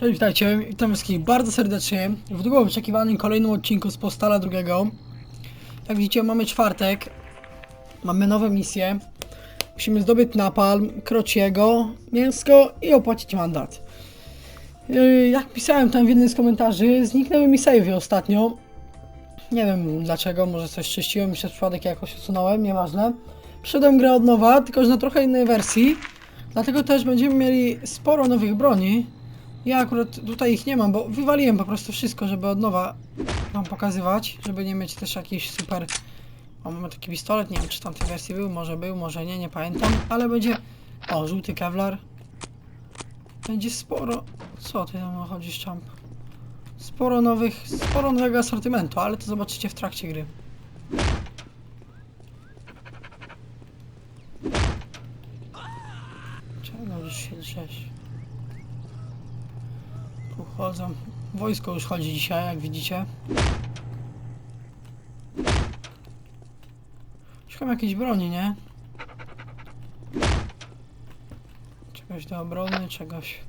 Cześć, witajcie, witam wszystkich bardzo serdecznie w długo wyczekiwanym kolejnym odcinku z Postala drugiego. Jak widzicie mamy czwartek, mamy nowe misje. Musimy zdobyć napalm, krociego, mięsko i opłacić mandat. Yy, Jak pisałem tam w jednym z komentarzy, zniknęły mi savey ostatnio. Nie wiem dlaczego, może coś czyściłem, przez przypadek jakoś usunąłem, nieważne. Przyszedłem grę od nowa, tylko że na trochę innej wersji. Dlatego też będziemy mieli sporo nowych broni. Ja akurat tutaj ich nie mam, bo wywaliłem po prostu wszystko, żeby od nowa wam pokazywać, żeby nie mieć też jakiś super... O, mamy taki pistolet, nie wiem czy tam tej wersji był, może był, może nie, nie pamiętam, ale będzie... O, żółty kevlar. Będzie sporo... Co ty tam chodzisz, champ? Sporo nowych, sporo nowego asortymentu, ale to zobaczycie w trakcie gry. Wojsko już chodzi dzisiaj, jak widzicie. Szukam jakiejś broni, nie? Czegoś do obrony, czegoś...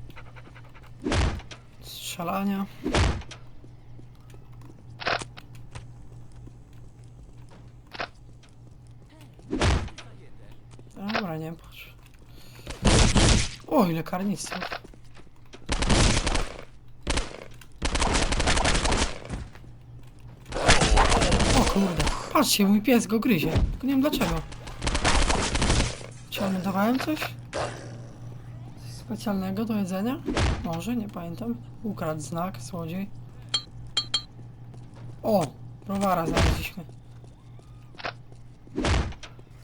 Strzelania. Dobra, nie patrz. O, ile karnictwa. O kurde, patrzcie, mój pies go gryzie. Tylko nie wiem dlaczego. Czy alimentowałem coś? Coś specjalnego do jedzenia? Może, nie pamiętam. Ukradł znak, złodziej. O, browara znaleźliśmy.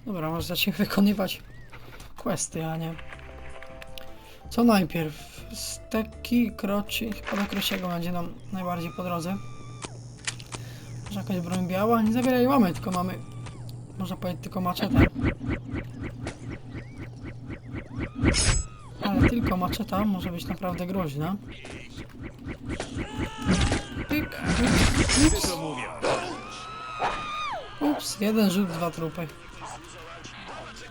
Dobra, może zacznijmy wykonywać questy, a nie. Co najpierw? Steki, kroci, chyba do krociego będzie nam najbardziej po drodze. Może jakaś broń biała? Nie za wiele jej mamy, tylko mamy, można powiedzieć, tylko maczetę. Ale tylko maczeta może być naprawdę groźna. Pyk, ups. Ups, jeden rzut, dwa trupy.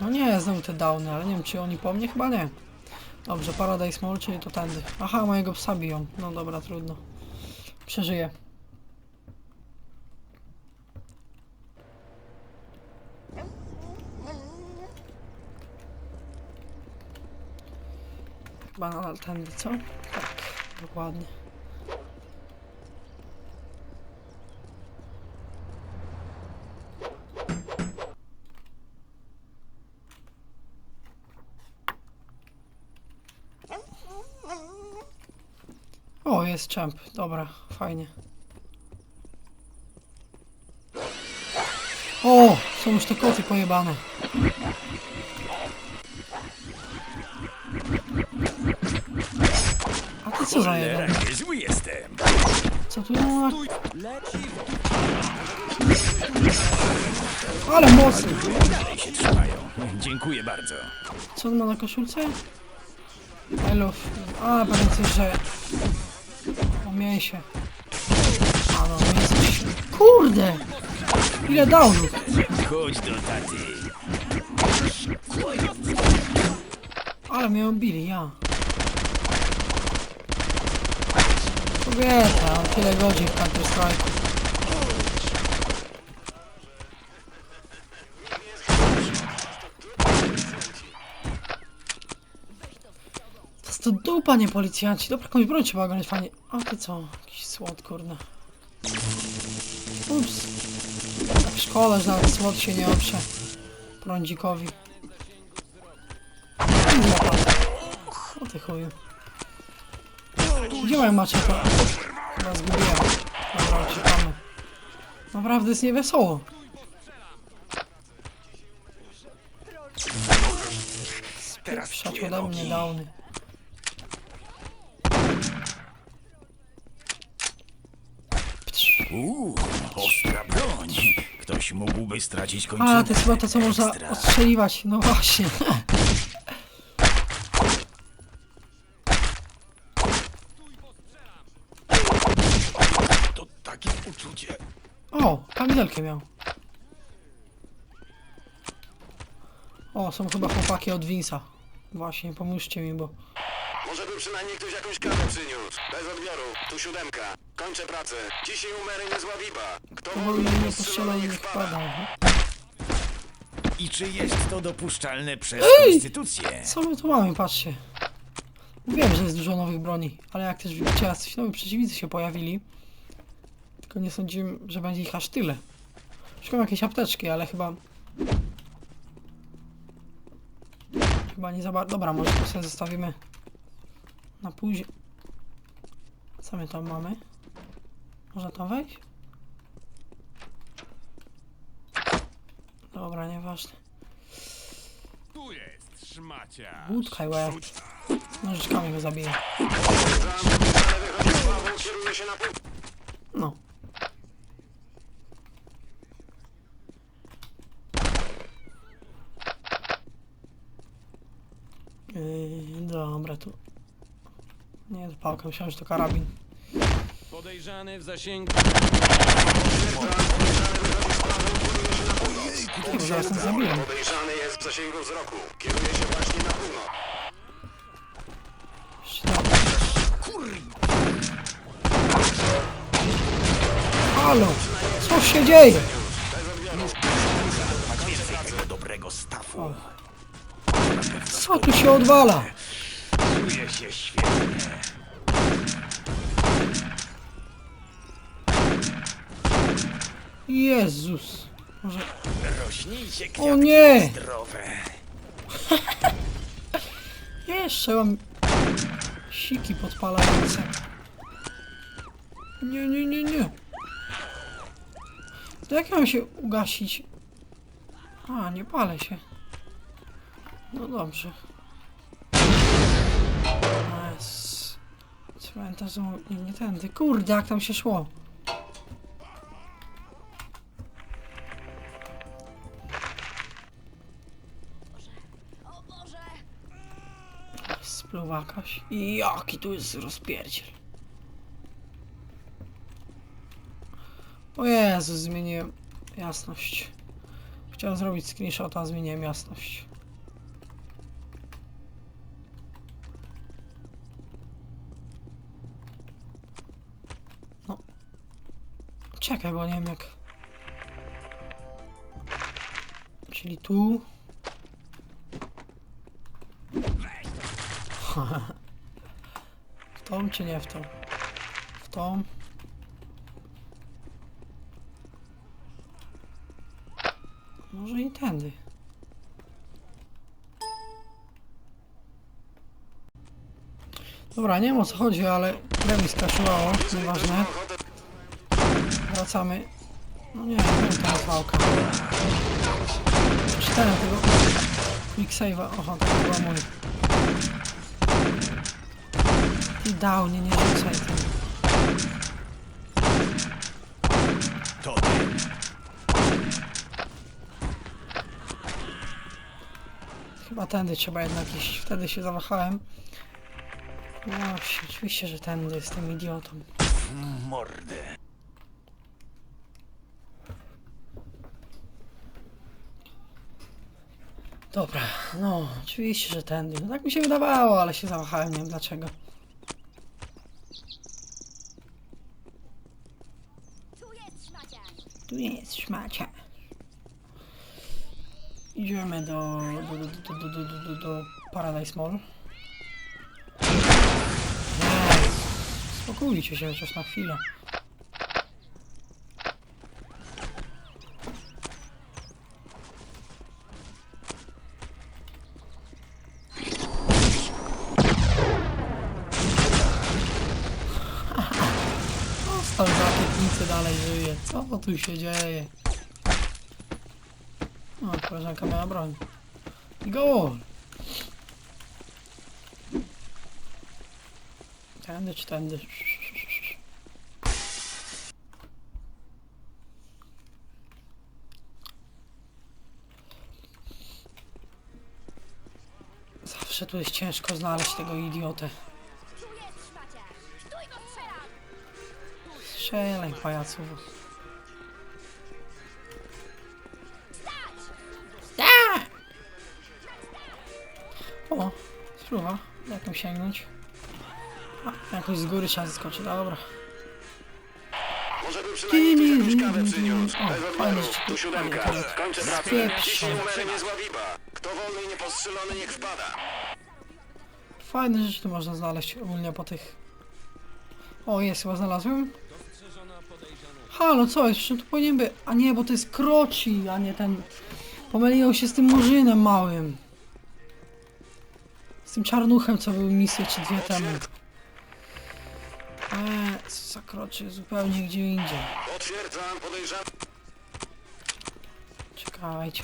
No nie, znowu te downy, ale nie wiem czy oni po mnie? Chyba nie. Dobrze, Paradise Mall, czyli to tędy. Aha, mojego psa biją. No dobra, trudno. Przeżyję. Chyba nadal tędy, co? Tak, dokładnie. O, jest champ. Dobra, fajnie. O, są już te koty pojebane. Co za? Niezły jestem. Co tu ma? Ale mocny. Dalej się trzymają. Dziękuję bardzo. Co on ma na koszulce? I love. A, pewnie coś, że... O mięsie. A no, mięsie. Kurde! Ile downów? Chodź do taty. Ale mnie obili, ja. Kobieta, mam tyle godzin w Counter Strike'u. To jest to dupa, nie policjanci. Dobra, jakąś broń trzeba ogarnąć, fajnie. A ty co? Jakiś słod, kurde. Ups. Tak szkoda, że nawet słod się nie oprze. Prądzikowi. O ty chuju. Gdzie moja maczeta? Chyba zgubiłem. Dobra, uciekamy. Naprawdę jest niewesoło. Twoje ode mnie downy. Uuu, ostra broń. Ktoś mógłby stracić A, kończynę. to jest chyba to, co można Ekstra. ostrzeliwać. No właśnie. To takie uczucie. O, kamizelkę miał. O, są chyba chłopaki od Winsa. Właśnie, pomóżcie mi, bo Może by przynajmniej ktoś jakąś kawę przyniósł. Bez odbioru. Tu siódemka. Kończę pracę. Dzisiaj u Mary niezła wiba. Kto Powoli wolny, nie niech aha. I czy jest to dopuszczalne przez Ej! konstytucję? Co my tu mamy, patrzcie. Wiem, że jest dużo nowych broni, ale jak też widzicie, jacyś nowi przeciwnicy się pojawili. Tylko nie sądziłem, że będzie ich aż tyle. Szukam jakieś apteczki, ale chyba... Chyba nie za bardzo... Dobra, może to sobie zostawimy na później. Co my tam mamy? Można tam wejść? Dobra, nieważne. Tu jest szmacia. I łeb. Nożyczkami go zabiję. No. Tu. Nie, to pałka, myślałem, że to karabin. Podejrzany w zasięgu. Zaraz zabiję. Podejrzany jest w zasięgu wzroku. Kieruje się właśnie na północ. Jeszcze. Halo! Co się dzieje? Dobrego stafu. Co tu się odwala? Czuję się świetnie. Jezus. Może... Rośnijcie O kwiatki nie! zdrowe. Jeszcze mam siki podpalające. Nie, nie, nie, nie. To jak mam się ugasić? A, nie palę się. No dobrze. Cmentarz nie, nie tędy. Kurde, jak tam się szło. Spluwa jakaś. I jaki tu jest rozpierdziel. O Jezu, zmieniłem jasność. Chciałem zrobić screenshota, zmieniłem jasność. Czekaj, bo nie wiem jak... Czyli tu... W tą czy nie w tą? W tą. Może i tędy. Dobra, nie wiem o co chodzi, ale remis kaszowało, nieważne. Wracamy. No nie, nie to jest wałka. Przeczytałem tego quick save'a. Oho, to chyba mój. I dał, nie, nie rzucaj tym. To ty. Chyba tędy trzeba jednak iść. Wtedy się zawahałem. No, oczywiście, że tędy jestem idiotą. Mordę. Dobra, no, oczywiście, że tędy. No, tak mi się wydawało, ale się zawahałem, nie wiem dlaczego. Tu jest szmacia. Idziemy do, do, do, do, do, do, do, do Paradise Mall. Spokójcie się chociaż na chwilę. Co tu się dzieje? O, koleżanka miała broń. Gol! Tędy czy tędy? Zawsze tu jest ciężko znaleźć tego idiotę. Strzelaj, pajaców. O, spróba. Jak tam sięgnąć? A, jakoś z góry trzeba zeskoczyć, dobra. Może by przynajmniej tu jakąś kawę O, przyniósł. Bez fajnie, że Tu siódemka. fajnie, Kończę pracę. Spieprzaj. Dzisiaj numery niezła wiba. Kto wolny i niepostrzelony, niech wpada. Fajne rzeczy tu można znaleźć ogólnie po tych... O, jest, chyba znalazłem. Halo, co jest? Czym tu powinien być? A nie, bo to jest kroci, a nie ten... Pomyliłem się z tym murzynem małym. Tym czarnuchem, co był misję czy dwie temu. Eee, co za kroczy, zupełnie gdzie indziej. Potwierdzam, podejrzewam. Czekajcie.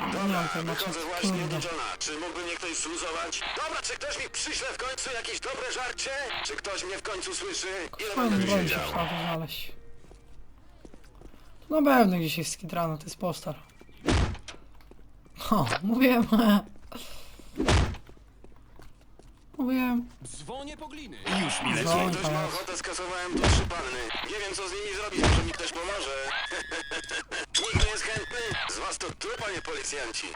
No, nie Dobra, mam tego wychodzę właśnie kurde. Johna. Czy mógłby mnie ktoś sluzować? Dobra, czy ktoś mi przyśle w końcu jakieś dobre żarcie? Czy ktoś mnie w końcu słyszy? Ile Fajny będę broń się siedział? znaleźć. Tu na pewno gdzieś jest skidrano, to jest postar. O, mówiłem. Mówiłem. Dzwonię po gliny. Już mi leci. Ktoś ma ochotę, skasowałem tu trzy panny. Nie wiem, co z nimi zrobić, może mi ktoś pomoże. Nikt nie jest chętny? Z was to tu, panie policjanci.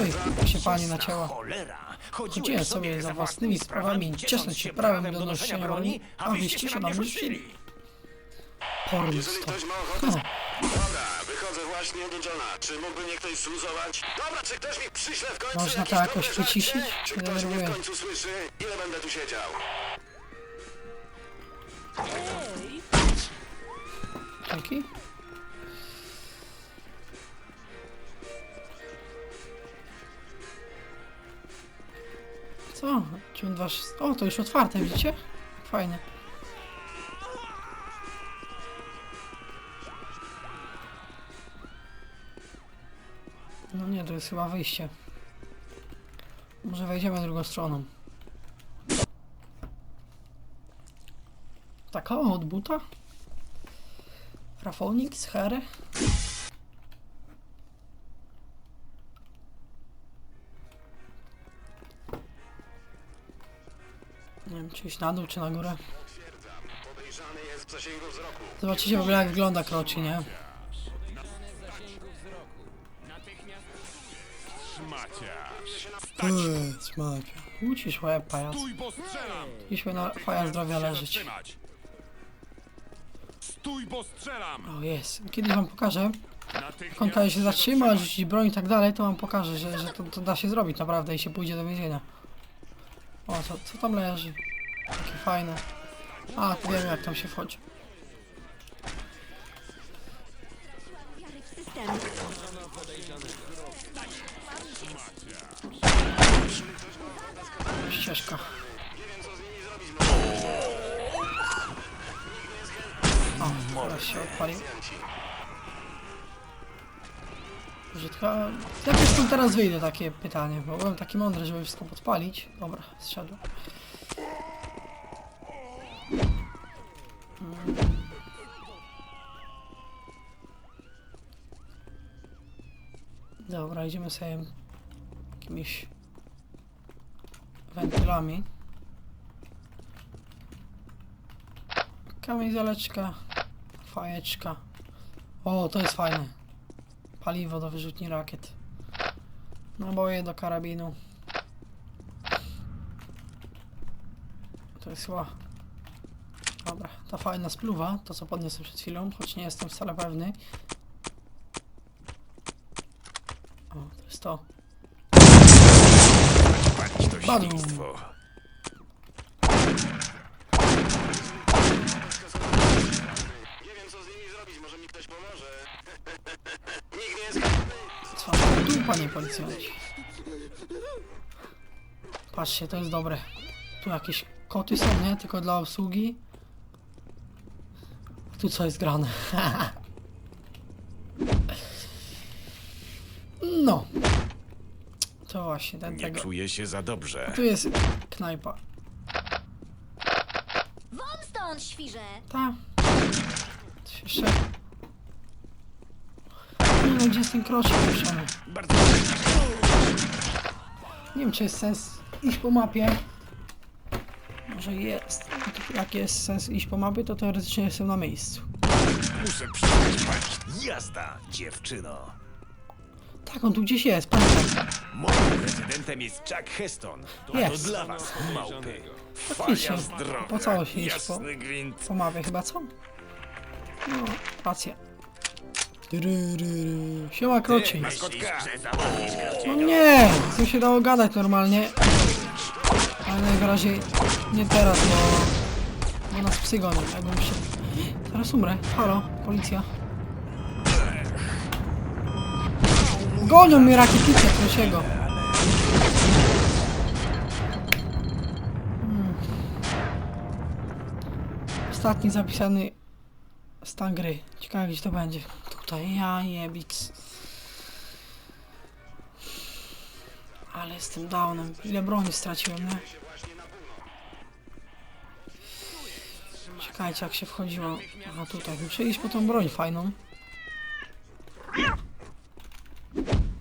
Oj, jak się pani nacięła. Cholera! Chodziłem sobie za własnymi sprawami, ciesząc się prawem do noszenia broni, a wyście się na mnie rzucili. Jeżeli Pornstwo. ktoś ma ochotę... wychodzę właśnie do Johna. Czy mógłby mnie ktoś? Dobra, czy ktoś mi przyśle w końcu Można jakieś to dobre jakoś żarcie? wyciszyć? Czy ktoś mnie w denerwuje. końcu słyszy? Ile będę tu siedział? Co? 92... O, to już otwarte, widzicie? Fajne. No nie, to jest chyba wyjście. Może wejdziemy drugą stroną. Tak, o, od buta? Rafonik z Hery? Nie wiem, czy iść na dół, czy na górę. Zobaczycie w ogóle jak wygląda kroci, nie? Szmaciarz. Eee, smacz. Ucisz łeb, pajac. Stój, bo strzelam. Powinniśmy na faja zdrowia Się leżeć. zatrzymać. Stój, bo strzelam. O, jest. Kiedyś wam pokażę. Natychmiast każe się zatrzymać. rzucić broń i tak dalej, to wam pokażę, że, że to, to da się zrobić naprawdę i się pójdzie do więzienia. O, co, co tam leży? Takie fajne. A, to wiem jak tam się wchodzi. Ścieżka. O, teraz się odpalił. Brzydka. Jak już tu teraz wyjdę, takie pytanie, bo byłem taki mądry, żeby wszystko podpalić. Dobra, zszedłem. Mm. Dobra, idziemy sobie jakimiś wentylami. Kamizeleczka, fajeczka. O, to jest fajne. Paliwo do wyrzutni rakiet. Naboje do karabinu. To jest chyba... Dobra, ta fajna spluwa, to co podniosłem przed chwilą, choć nie jestem wcale pewny. O, to jest to. Świństwo. Nie wiem, co z nimi zrobić, może mi ktoś pomoże. Nikt nie jest tu, panie policjanci? Patrzcie, to jest dobre. Tu jakieś koty są, nie? Tylko dla obsługi. Tu co jest grane? No. To właśnie, ten Nie tego. czuję się za dobrze. Tu jest knajpa. Won stąd, świrze! Ta. Jeszcze... Nie wiem, gdzie jest ten kroczek ruszony. Bardzo Nie wiem, czy jest sens iść po mapie. Może jest. Jak jest sens iść po mapie, to teoretycznie jestem na miejscu. muszę przestać. Jazda, dziewczyno. Tak, on tu gdzieś jest, pamiętam. Moim prezydentem jest Chuck Heston. A Jest. to dla was, małpy. Faktycznie. Fania zdrowa. Opłacało się iść po- Jasny gwint. Pomawię chyba, co? No, racja. Tyryryry. Siema, kroci. Maskotka. No nie! Nim się dało gadać normalnie. Ale najwyraźniej nie teraz, bo... Bo nas psy gonią, jakbym się... Zaraz umrę. Halo, policja. Gonią mnie rakietnice Krosiego. Hmm. Ostatni zapisany stan gry. Ciekawe gdzie to będzie. Tutaj ja jebic. Ale tym downem. Ile broni straciłem, nie? Czekajcie, jak się wchodziło. Aha, tutaj. Muszę iść po tą broń fajną.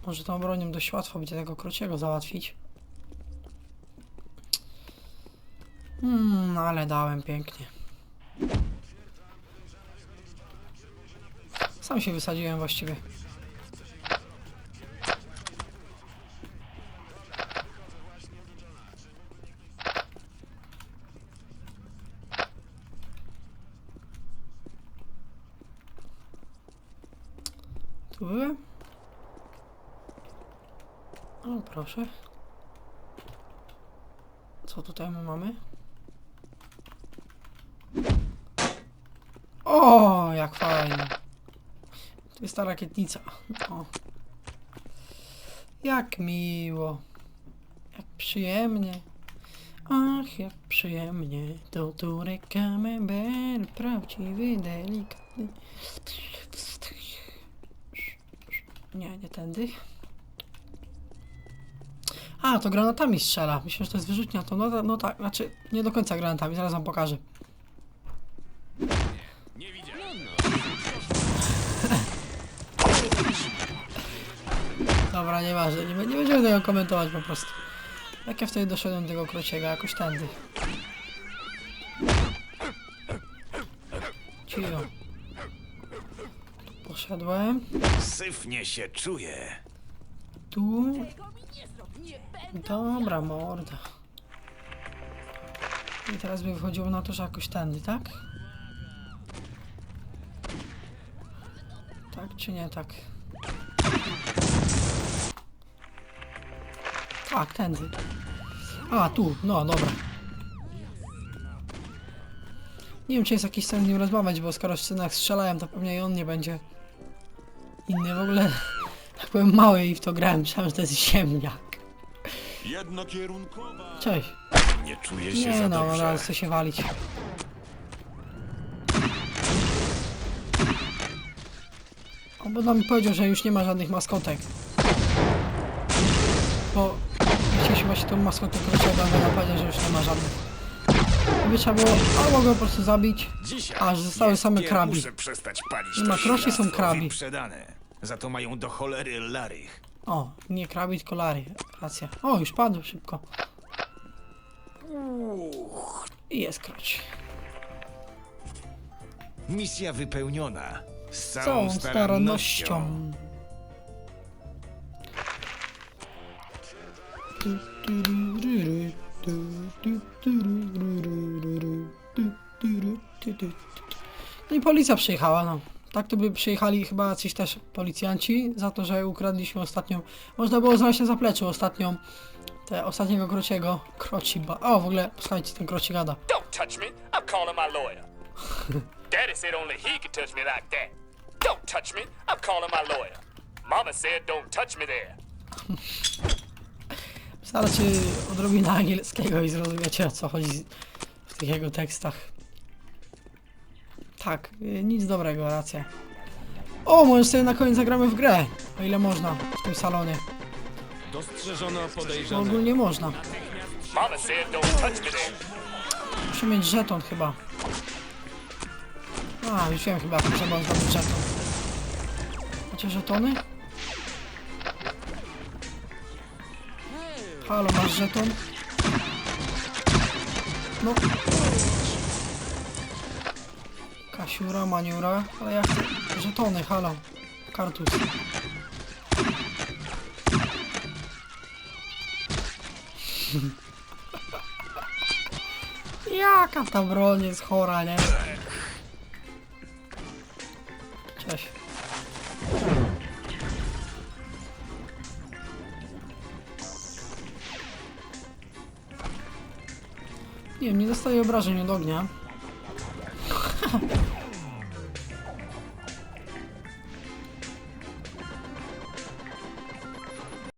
Może tą bronią dość łatwo będzie tego krociego załatwić. No ale dałem pięknie. Sam się wysadziłem właściwie. Tu byłem? O, proszę. Co tutaj my mamy? O, jak fajnie. To jest ta rakietnica. O. Jak miło. Jak przyjemnie. Ach, jak przyjemnie. To Turek Camembert, prawdziwy, delikatny. Nie, nie tędy. A, to granatami strzela. Myślę, że to jest wyrzutnia. To no, no tak, znaczy nie do końca granatami, zaraz wam pokażę. Nie widziałem. Dobra, nieważne, nie, nie będziemy tego komentować po prostu. Jak ja wtedy doszedłem do tego krociego, jakoś tędy. Cicho. Tu poszedłem. Syfnie się czuje. Tu. Dobra, morda. I teraz by wychodziło na to, że jakoś tędy, tak? Tak czy nie tak? Tak, tędy. A, tu, no dobra. Nie wiem, czy jest jakiś sens z nim rozmawiać, bo skoro w scenach strzelałem, to pewnie i on nie będzie inny. W ogóle, tak powiem, mały i w to grałem. Myślałem, że to jest ziemniak. Jednokierunkowa. Cześć. Nie czuję się Nie za no, dobrze. ale chce się walić. O, bo nam powiedział, że już nie ma żadnych maskotek. Bo chcieliśmy właśnie tą maskotkę krociego, ale nam powiedział, że już nie ma żadnych. By trzeba było albo go po prostu zabić, Dzisiaj a że zostały jest same pier- krabi. Muszę przestać palić Nie to ma krosi, są świństwo krabi. wyprzedane. Za to mają do cholery larych. O, nie krabi, tylko lary. Racja. O, już padł szybko. I jest kroć. Misja wypełniona. Z całą, całą starannością. starannością. No i policja przyjechała, no. Tak to by przyjechali chyba jacyś też policjanci za to, że ukradliśmy ostatnią. Można było znaleźć na zapleczu ostatnią. Te ostatniego krociego. Kroci ba. O, w ogóle, posłuchajcie, ten kroci gada. Don't touch me. I'm calling my lawyer. Daddy said only he could touch me like that. Don't touch me. I'm calling my lawyer. Mama said don't touch me there. Starczy odrobina angielskiego i zrozumiecie o co chodzi w tych jego tekstach. Tak, nic dobrego, racja. O, może sobie na koniec zagramy w grę, o ile można w tym salonie. Dostrzeżono podejrzane. ogólnie można. Mama said don't touch me there. Muszę mieć żeton chyba. A, już wiem chyba, trzeba zdobyć żeton. Macie żetony? Halo, masz żeton? No. Kasiura, maniura, ale ja chcę żetony, halo. Kartus. Jaka ta broń jest chora, nie? Cześć. Nie nie dostaję obrażeń od ognia.